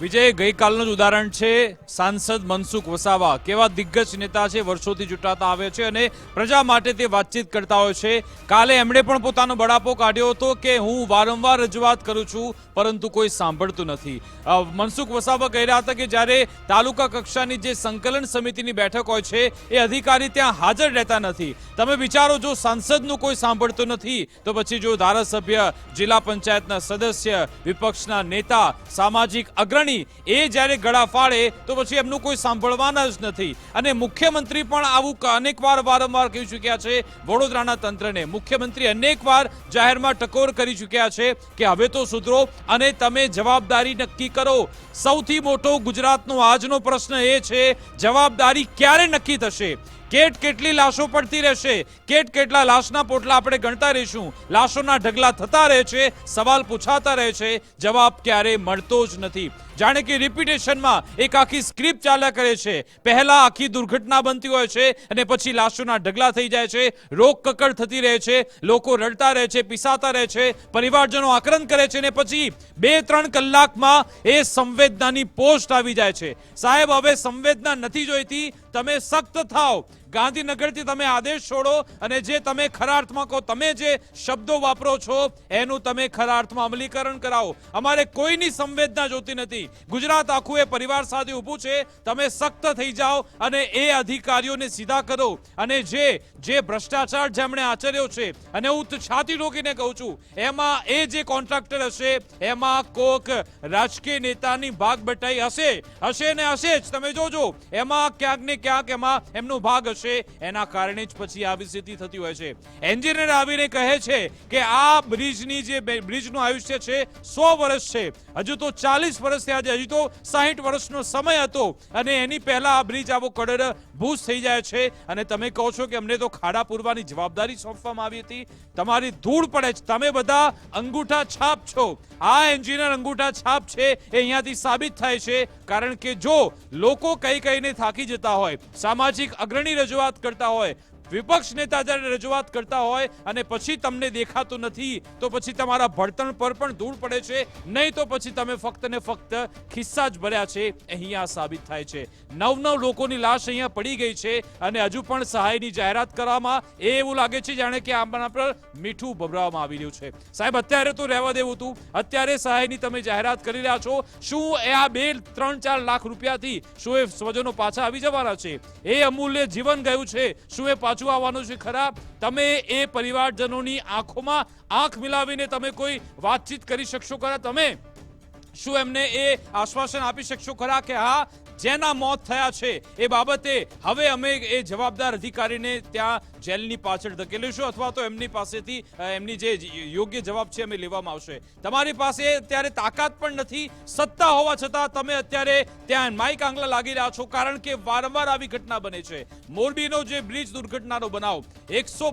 વિજય, ગઈકાલનું જ ઉદાહરણ છે સાંસદ મનસુખ વસાવા. કેવા દિગ્ગજ નેતા છે, વર્ષોથી ચૂંટાતા આવે છે અને પ્રજા માટે તે વાતચીત કરતા હોય છે. કાલે એમણે પણ પોતાનો બડાપો કાઢ્યો હતો કે હું વારંવાર રજૂઆત કરું છું, પરંતુ કોઈ સાંભળતું નથી. મનસુખ વસાવા કહી રહ્યા હતા કે જ્યારે તાલુકા કક્ષાની જે સંકલન સમિતિની બેઠક હોય છે, એ અધિકારી ત્યાં હાજર રહેતા નથી. તમે વિચારો, જો સાંસદનું કોઈ સાંભળતું નથી, તો પછી જો ધારાસભ્ય, જિલ્લા પંચાયતના સદસ્ય, વિપક્ષના નેતા સામાજિક અગ્રણી, એ જ્યારે ગળા ફાળે તો પછી એમનું કોઈ સાંભળવાના જ નથી. અને મુખ્યમંત્રી પણ આવું અનેકવાર વારંવાર કહી ચૂક્યા છે, વડોદરાના તંત્રને. મુખ્યમંત્રી અનેકવાર જાહેરમાં ટકોર કરી ચૂક્યા છે કે હવે તો સુધરો અને તમે જવાબદારી નક્કી કરો. સૌથી મોટો ગુજરાતનો આજનો પ્રશ્ન એ છે, જવાબદારી ક્યારે નક્કી થશે? કેટ કેટલી લાશો પડતી રહેશે? કેટ કેટલા લાશના પોટલા આપણે ગણતા રહીશું? લાશોના ઢગલા થતા રહે છે, સવાલ પૂછાતા રહે છે, જવાબ ક્યારે મળતો જ નથી. જાણે કે રિપીટેશનમાં એક આખી સ્ક્રિપ્ટ ચાલ્યા કરે છે. પહેલા આખી દુર્ઘટના બનતી હોય છે અને પછી લાશોના ઢગલા થઈ જાય છે, રોગ કકડ થતી રહે છે, લોકો રડતા રહે છે, પીસાતા રહે છે, પરિવારજનો આક્રંદ કરે છે ને પછી બે ત્રણ કલાકમાં એ સંવેદનાની પોસ્ટ આવી જાય છે. સાહેબ, હવે સંવેદના નથી જોઈતી. તમે સખ્ત થાવ ગાંધીનગરથી તમે આદેશ છોડો અને જે તમે ખરા અર્થમાં કહો, તમે જે શબ્દો વાપરો છો, એનું તમે ખરા અર્થમાં અમલીકરણ કરાવો. અમારે કોઈની સંવેદના જોતી નથી. ગુજરાત આખું એ પરિવાર સાથે ઊભું છે. તમે સખ્ત થઈ જાઓ અને એ અધિકારીઓને સીધા કરો. અને જે જે ભ્રષ્ટાચાર જેમણે આચર્યો છે, અને હું છાતી રોકીને કહું છું, એમાં એ જે કોન્ટ્રાક્ટર હશે, એમાં કોક રાજકીય નેતાની ભાગ બટાઈ હશે. હશે ને હશે જ, તમે જોજો. એમાં ક્યાંક ને ક્યાંક એમાં એમનો ભાગ હશે. એના કારણે જ પછી આવી સ્થિતિ થતી હોય છે. એન્જિનિયર આવીને કહે છે કે આ બ્રિજની જે બ્રિજનું આયુષ્ય છે, સો વર્ષ છે. હજુ તો ચાલીસ વર્ષ થયા છે, હજુ તો સાહીઠ વર્ષનો સમય હતો અને એની પહેલા આ બ્રિજ આવો કડર ભૂસ થઈ જાય છે. અને તમે કહો છો કે અમને તો ખાડા પૂરવાની જવાબદારી સોંપવામાં આવી હતી. તમારી ધૂળ પડે છે. તમે બધા અંગૂઠા છાપ છો. આ એન્જિનિયર અંગૂઠા છાપ છે એ અહીંયાથી સાબિત થાય છે. કારણ કે જો લોકો કઈ કઈને થાકી જતા હોય, સામાજિક અગ્રણી રજૂઆત કરતા હોય વિપક્ષ નેતા જ્યારે રજૂઆત કરતા હોય અને પછી તમને દેખાતું નથી, તો પછી તમારા ભળતણ પર પણ ધૂળ પડે છે. નહીં તો પછી તમે ફક્ત ને ફક્ત ખિસ્સા જ ભર્યા છે. અહીંયા સાબિત થાય છે. નવ નવ લોકોની લાશ અહીંયા પડી ગઈ છે અને હજુ પણ સહાયની જાહેરાત કરવામાં એ એવું લાગે છે જાણે કે આમના પર મીઠું ભભરાવવામાં આવી રહ્યું છે. સાહેબ, અત્યારે તો રહેવા દેવું હતું. અત્યારે સહાયની તમે જાહેરાત કરી રહ્યા છો. શું એ આ બે ત્રણ ચાર લાખ રૂપિયાથી શું એ સ્વજનો પાછા આવી જવાના છે? એ અમૂલ્ય જીવન ગયું છે. શું એ પાછું આવવાનું છે ખરા તમે એ પરિવારજનોની આંખોમાં આંખ મિલાવીને તમે કોઈ વાતચીત કરી શકશો ખરા? તમે શું એમને એ આશ્વાસન આપી શકશો ખરા કે હા, જેના મોત થયા છે એ બાબતે હવે અમે એ જવાબદાર અધિકારીને ત્યાં જેલની પાછળ ધકેલીશું અથવા તો એમની પાસેથી એમની જે યોગ્ય જવાબ છે અમે લેવામાં આવશે. તમારી પાસે અત્યારે તાકાત પણ નથી, સત્તા હોવા છતાં તમે અત્યારે ત્યાં માઇક આંગલા લાગી રહ્યા છો કારણ કે વારંવાર આવી ઘટના બને છે. મોરબીનો જે બ્રિજ દુર્ઘટનાનો બનાવ, એકસો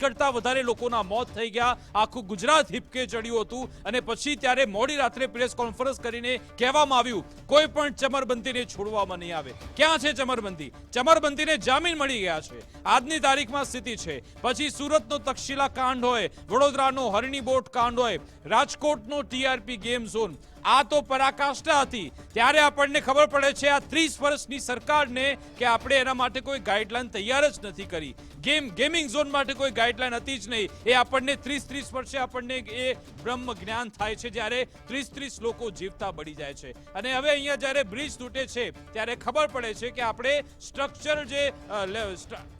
કરતા વધારે લોકોના મોત થઈ ગયા. આખું ગુજરાત હિપકે ચડ્યું હતું અને પછી ત્યારે મોડી રાત્રે પ્રેસ કોન્ફરન્સ કરીને કહેવામાં આવ્યું, કોઈ પણ ચમરબંધીને છોડવામાં નહીં આવે. ક્યાં છે ચમરબંધી? ચમરબંધીને જામીન મળી ગયા છે. આજની તારીખમાં સ્થિતિ છે. પછી સુરતનો તક્ષશિલા કાંડ હોય, વડોદરાનો હરણી બોટ કાંડ હોય, રાજકોટનો ટીઆરપી ગેમ ઝોન. આ તો પરાકાષ્ઠા હતી. ત્યારે આપણને ખબર પડે છે, આ ત્રીસ વર્ષની સરકારને કે આપણે એના માટે કોઈ ગાઈડલાઈન તૈયાર જ નથી કરી. ગેમ, ગેમિંગ ઝોન માટે કોઈ ગાઈડલાઈન હતી જ નહીં. એ આપણને ત્રીસ ત્રીસ વર્ષે આપણને એ બ્રહ્મ જ્ઞાન થાય છે, જ્યારે ત્રીસ ત્રીસ લોકો જીવતા બળી જાય છે. અને હવે અહીંયા જ્યારે બ્રિજ તૂટે છે, ત્યારે ખબર પડે છે કે આપણે સ્ટ્રક્ચર જે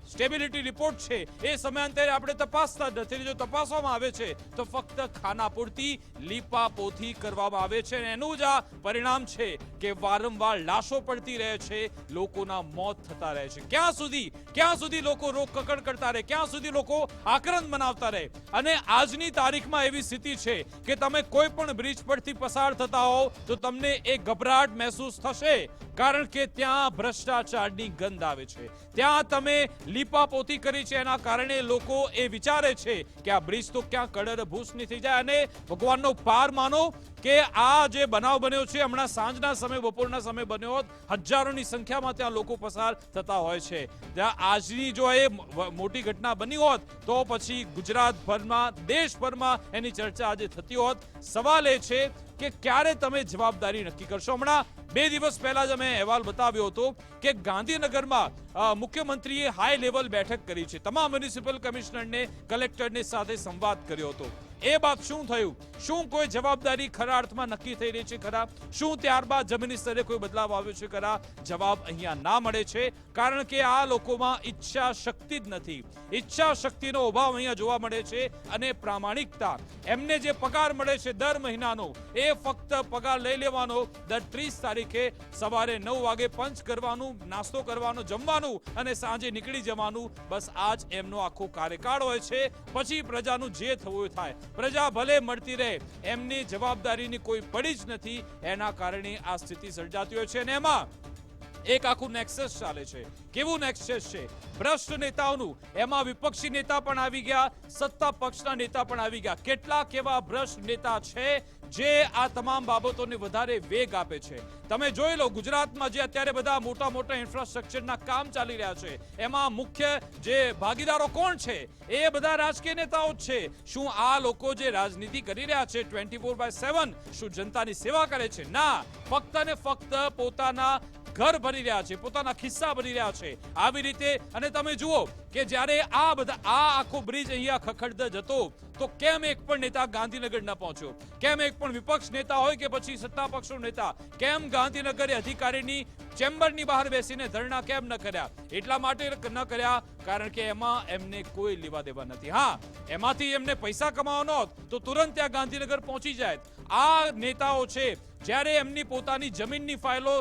સ્ટેબિલિટી રિપોર્ટ છે. એ સમયાંતરે આપણે તપાસતા નથી. જો તપાસવામાં આવે છે, તો ફક્ત ખાના પૂરતી લીપાપોથી કરવામાં આવે છે અને એનું જ આ પરિણામ છે કે વારંવાર લાશો પડતી રહે છે, લોકોના મોત થતા રહે છે. ક્યાં સુધી? ક્યાં સુધી લોકો રોગ કકડ કરતા રહે? ક્યાં સુધી લોકો આક્રંદ મનાવતા રહે? અને આજની તારીખમાં એવી સ્થિતિ છે કે તમે કોઈ પણ બ્રિજ પરથી પસાર થતા હો તો તમને એ ગભરાટ મહેસૂસ થશે. કારણ કે ત્યાં ભ્રષ્ટાચારની ગંધ આવે છે. ત્યાં તમે લીપાપોતી કરી છે. એના કારણે લોકો એ વિચારે છે કે આ બ્રિજ તો ક્યાં કડર ભૂસની થઈ જાય. અને ભગવાનનો પાર માનો કે આ જે બનાવ બન્યો છે, હમણાં સાંજના સમય, બપોરના સમય બન્યો હોત, હજારોની સંખ્યામાં ત્યાં લોકો પસાર થતા હોય છે. ત્યાં આજની જો એ મોટી ઘટના બની હોત, તો પછી ગુજરાતભરમાં, દેશભરમાં એની ચર્ચા આજે થતી હોત. સવાલ એ છે કે ક્યારે તમે જવાબદારી નક્કી કરશો? હમણાં બે દિવસ પહેલા જ અમે અહેવાલ બતાવ્યો હતો કે ગાંધીનગરમાં મુખ્યમંત્રીએ હાઈ લેવલ બેઠક કરી છે. તમામ મ્યુનિસિપલ કમિશનરને, કલેક્ટરને સાથે સંવાદ કર્યો હતો. એ બાદ શું થયું? શું કોઈ જવાબદારી ખરા અર્થમાં નક્કી થઈ રહી છે ખરા? શું ત્યારબાદ જમીની સ્તરે કોઈ બદલાવ આવ્યો છે ખરા? જવાબ અહીંયા ના મળે છે, કારણ કે આ લોકોમાં ઈચ્છા શક્તિ જ નથી. ઈચ્છા શક્તિનો અભાવ અહીંયા જોવા મળે છે અને પ્રામાણિકતા. એમને જે પગાર મળે છે દર મહિનાનો, એ ફક્ત પગાર લઈ લેવાનો, દર ત્રીસ તારીખે સવારે નવ વાગે પંચ કરવાનું, નાસ્તો કરવાનો, જમવાનું અને સાંજે નીકળી જવાનું. બસ આ જ એમનો આખો કાર્યકાળ હોય છે. પછી પ્રજાનું જે થવું થાય. પ્રજા ભલે મળતી રહે, એમની જવાબદારીની કોઈ પડી જ નથી. એના કારણે આ સ્થિતિ સર્જાતી છે અને એમાં એક આખું નેક્સસ ચાલે છે. કેવું નેક્સસ છે? ભ્રષ્ટ નેતાઓનું, એમાં વિપક્ષી નેતા પણ આવી ગયા, સત્તા પક્ષના નેતા પણ આવી ગયા. કેટલાક એવા ભ્રષ્ટ નેતા છે જે આ તમામ બાબતોને વધારે વેગ આપે છે. તમે જોઈ લો, ગુજરાતમાં જે અત્યારે બધા મોટા મોટા ઇન્ફ્રાસ્ટ્રક્ચરના કામ ચાલી રહ્યા છે, એમાં મુખ્ય જે ભાગીદારો કોણ છે? એ બધા રાજકીય નેતાઓ જ છે. શું આ લોકો જે રાજનીતિ કરી રહ્યા છે ટ્વેન્ટી ફોર બાય સેવન શું જનતાની સેવા કરે છે? ના. ફક્ત ને ફક્ત પોતાના ઘર ભરી રહ્યા છે, પોતાના ખિસ્સા ભરી રહ્યા છે. આવી રીતે, અને તમે જુઓ કે જ્યારે આ બધા, આ આખો બ્રિજ અહીંયા ખખડધ જતો, તો કેમ એક પણ નેતા ગાંધીનગર ન પહોંચ્યો? કેમ એક પણ વિપક્ષ નેતા હોય કે પછી સત્તા પક્ષનો નેતા? કેમ ગાંધીનગરે અધિકારીની ચેમ્બરની બહાર બેસીને ધરણા કેમ ન કર્યા? એટલા માટે ન કર્યા, કારણ કે એમાં એમને કોઈ લેવા દેવા નથી. હા, એમાંથી એમને પૈસા કમાવાનો હોત, તો તુરંત ત્યાં ગાંધીનગર પહોંચી જાય આ નેતાઓ છે, જ્યારે એમની પોતાની જમીનની ફાઇલો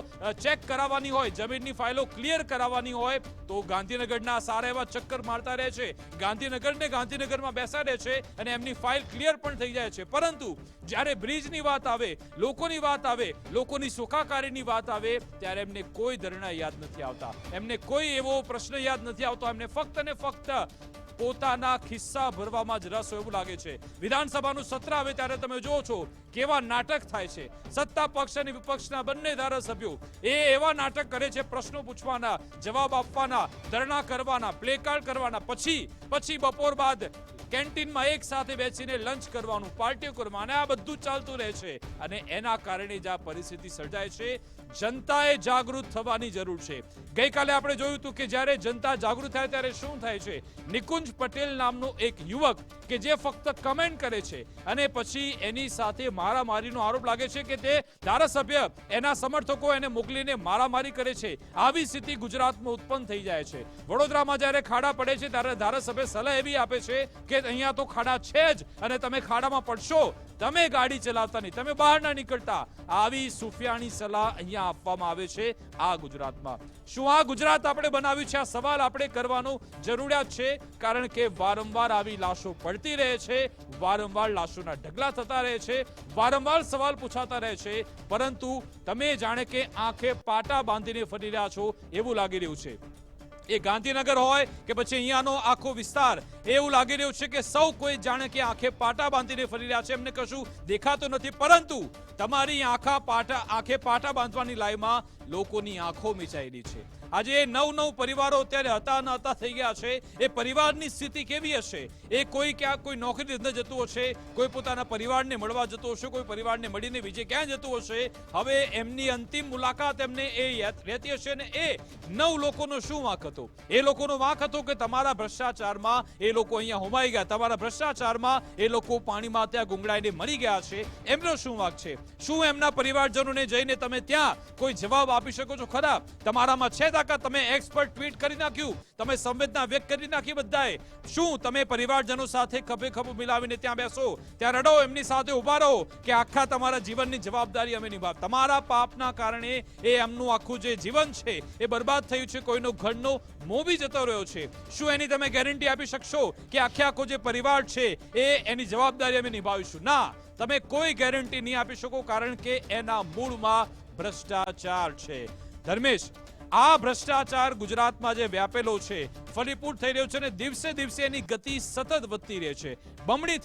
ચેક કરાવવાની હોય, જમીનની ફાઇલો ક્લિયર કરાવવાની હોય, તો ગાંધીનગરના સારા એવા ચક્કર મારતા રહે છે. ગાંધીનગરને ગાંધીનગરમાં બેસાડે છે અને એમની ફાઇલ ક્લિયર પણ થઈ જાય છે. પરંતુ જ્યારે બ્રિજની વાત આવે, લોકોની વાત આવે, લોકોની સુખાકારીની વાત આવે, ત્યારે એમને કોઈ ધરણા યાદ નથી આવતા. એમને કોઈ એવો પ્રશ્ન યાદ નથી આવતો. એમને ફક્ત ને ફક્ત પોતાના ખિસ્સા ભરવામાં જ રસ હોય એવું લાગે છે. વિધાનસભાનું સત્ર આવે ત્યારે તમે જુઓ છો કેવા નાટક થાય છે. સત્તા પક્ષ અને વિપક્ષના બંને ધારાસભ્યો એ એવા નાટક કરે છે, પ્રશ્નો પૂછવાના, જવાબ આપવાના, ધરણા કરવાના, પ્લેકાર્ડ કરવાના, પછી પછી બપોર બાદ કેન્ટીનમાં એક સાથે બેસીને લંચ કરવાનું, પાર્ટીઓ કરવાનું આ બધું ચાલતું રહે છે. અને એના કારણે જ આ પરિસ્થિતિ સર્જાય છે. જનતાએ જાગૃત થવાની જરૂર છે. ગઈકાલે આપણે જોયું હતું કે જ્યારે જનતા જાગૃત થાય ત્યારે શું થાય છે? નિકુંજ પટેલ નામનો એક યુવક કે જે ફક્ત કમેન્ટ કરે છે અને પછી એની સાથે મારામારીનો આરોપ લાગે છે કે તે ધારાસભ્ય એના સમર્થકો એને મોકલીને મારામારી કરે છે. આવી સ્થિતિ ગુજરાતમાં ઉત્પન્ન થઈ જાય છે. વડોદરામાં જ્યારે ખાડા પડે છે ત્યારે ધારાસભ્ય સલાહ એવી આપે છે કે અહીંયા તો ખાડા છે જ અને તમે ખાડામાં પડશો. તમે ગાડી ચલાવતા નહીં. તમે બહાર ના નીકળતા. આવી સુફિયાની સલાહ અહીંયા આપવામાં આવે છે આ ગુજરાતમાં. શું આ ગુજરાત આપણે બનાવ્યું છે? આ સવાલ આપણે કરવાનો જરૂરિયાત છે, કારણ કે વારંવાર આવી લાશો પડતી રહે છે, વારંવાર લાશોના ઢગલા થતા રહે છે, વારંવાર સવાલ પૂછાતા રહે છે, પરંતુ તમે જાણે કે આંખે પાટા બાંધીને ફરી રહ્યા છો, એવું લાગી રહ્યું છે. એ ગાંધીનગર હોય કે પછી અહીંયાનો આખો વિસ્તાર એવું લાગી રહ્યું છે કે સૌ કોઈ જાણે કે આંખે પાટા બાંધીને ફરી રહ્યા છે, એમને કશું દેખાતું નથી, પરંતુ તમારી આંખા પાટા આંખે પાટા બાંધવાની લાઈમાં લોકોની આંખો મિચાયેલી છે. આજે એ નવ નવ પરિવારો અત્યારે હતા ન હતા થઈ ગયા છે. એ પરિવારની સ્થિતિ કેવી હશે? એ કોઈ ક્યાંક કોઈ નોકરી ધંધે જતું હશે? કોઈ પોતાના પરિવારને મળવા જતો હશે? કોઈ પરિવારને મળીને બીજે ક્યાં જતું હશે? હવે એમની અંતિમ મુલાકાત એમને એ રહેતી હશે ને એ નવ લોકોનો શું વાંક હતો? એ લોકોનો વાંક હતો કે તમારા ભ્રષ્ટાચારમાં એ લોકો અહીંયા હોમાઈ ગયા. તમારા ભ્રષ્ટાચારમાં એ લોકો પાણીમાં ત્યાં ગુંગળાઈને મરી ગયા છે. એમનો શું વાંક છે? શું એમના પરિવારજનોને જઈને તમે ત્યાં કોઈ જવાબ આપી શકો છો. ખરા તમારામાં છે તાકાત. તમે એક્સપર્ટ ટ્વીટ કરી નાખ્યું. તમે સંવેદના વ્યક્ત કરી નાખી બધાએ. શું તમે પરિવારજનો સાથે ખભે ખભો મિલાવીને ત્યાં બેસો? ત્યાં રડો, એમની સાથે ઊભા રહો કે આખા તમારા જીવનની જવાબદારી અમે નિભાવ. તમારા પાપના કારણે એ એમનું આખું જે જીવન છે, એ બરબાદ થયું છે. કોઈનો ઘરનો મોબી જતો રહ્યો છે. શું એની તમે ગેરંટી આપી શકશો કે આખે આખો જે પરિવાર છે, એ એની જવાબદારી અમે નિભાવીશું? ના. તમે કોઈ ગેરંટી નહીં આપી શકો કારણ કે એના મૂળમાં ભ્રષ્ટાચાર છે. ધર્મેશ, આ ભ્રષ્ટાચાર ગુજરાતમાં જે વ્યાપેલો છે ફલીપૂટ થઈ રહ્યો છે અને દિવસે દિવસે એની ગતિ સતત વધતી રહે છે. બમણી